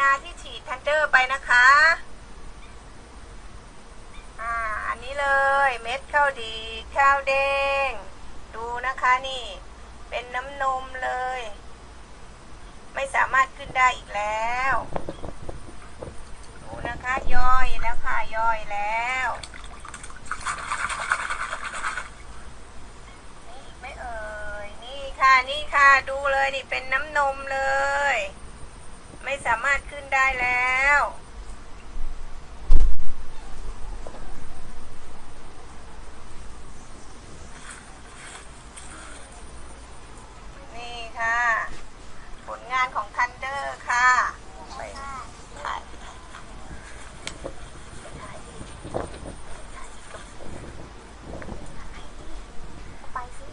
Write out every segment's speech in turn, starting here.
นาที่ฉีดทันเดอร์ไปนะคะ อ่า อันนี้เลยเม็ดข้าวดีข้าวแดง ดูนะคะนี่ เป็นน้ำนมเลย ไม่สามารถขึ้นได้อีกแล้ว ดูนะคะย่อยแล้วค่ะย่อยแล้วนี่อีกไม่เอ่ยนี่ค่ะนี่ค่ะดูเลยนี่เป็นน้ำนมเลยามารถขึ้นได้แล้ว นี่ค่ะ ผลงานของทันเดอร์ค่ะไปถ่ายไปสิ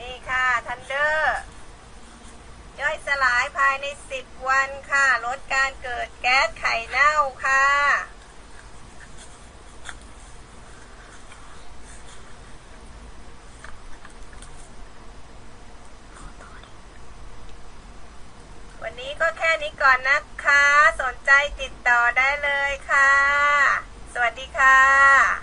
นี่ค่ะทันเดอร์ ย่อยสลายภายใน 10 วันค่ะ ลดการเกิดแก๊สไข่เน่าค่ะวันนี้ก็แค่นี้ก่อนนะคะ สนใจติดต่อได้เลยค่ะ สวัสดีค่ะ